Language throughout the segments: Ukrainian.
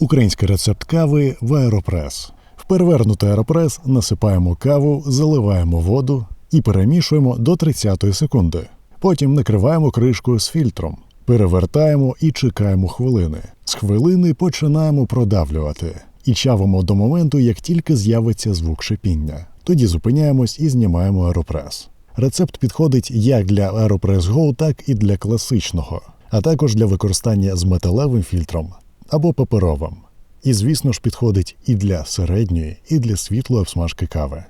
Український рецепт кави в аеропрес. В перевернутий аеропрес насипаємо каву, заливаємо воду і перемішуємо до 30 секунди. Потім накриваємо кришкою з фільтром, перевертаємо і чекаємо хвилини. З хвилини починаємо продавлювати і чавимо до моменту, як тільки з'явиться звук шипіння. Тоді зупиняємось і знімаємо аеропрес. Рецепт підходить як для Aeropress Go, так і для класичного, а також для використання з металевим фільтром або паперовим. І, звісно ж, підходить і для середньої, і для світлої обсмажки кави.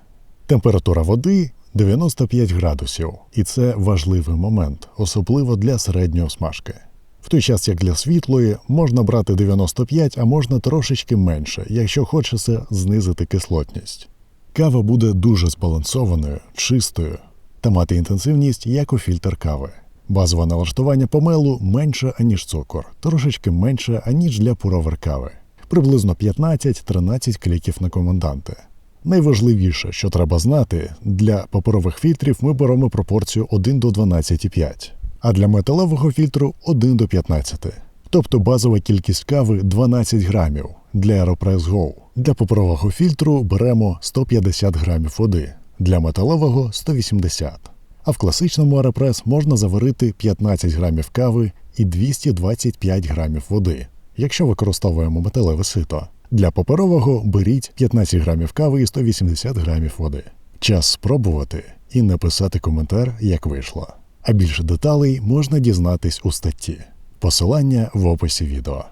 Температура води 95 градусів, і це важливий момент, особливо для середньої обсмажки. В той час, як для світлої, можна брати 95, а можна трошечки менше, якщо хочеться знизити кислотність. Кава буде дуже збалансованою, чистою та мати інтенсивність, як у фільтр кави. Базове налаштування помелу менше, аніж цукор, трошечки менше, аніж для пуровер кави. Приблизно 15-13 кліків на коменданти. Найважливіше, що треба знати, для паперових фільтрів ми беремо пропорцію 1 до 12,5, а для металевого фільтру 1 до 15. Тобто базова кількість кави 12 грамів для Aeropress Go. Для паперового фільтру беремо 150 грамів води, для металевого 180. А в класичному Aeropress можна заварити 15 грамів кави і 225 грамів води, якщо використовуємо металеве сито. Для паперового беріть 15 грамів кави і 180 грамів води. Час спробувати і написати коментар, як вийшло. А більше деталей можна дізнатись у статті. Посилання в описі відео.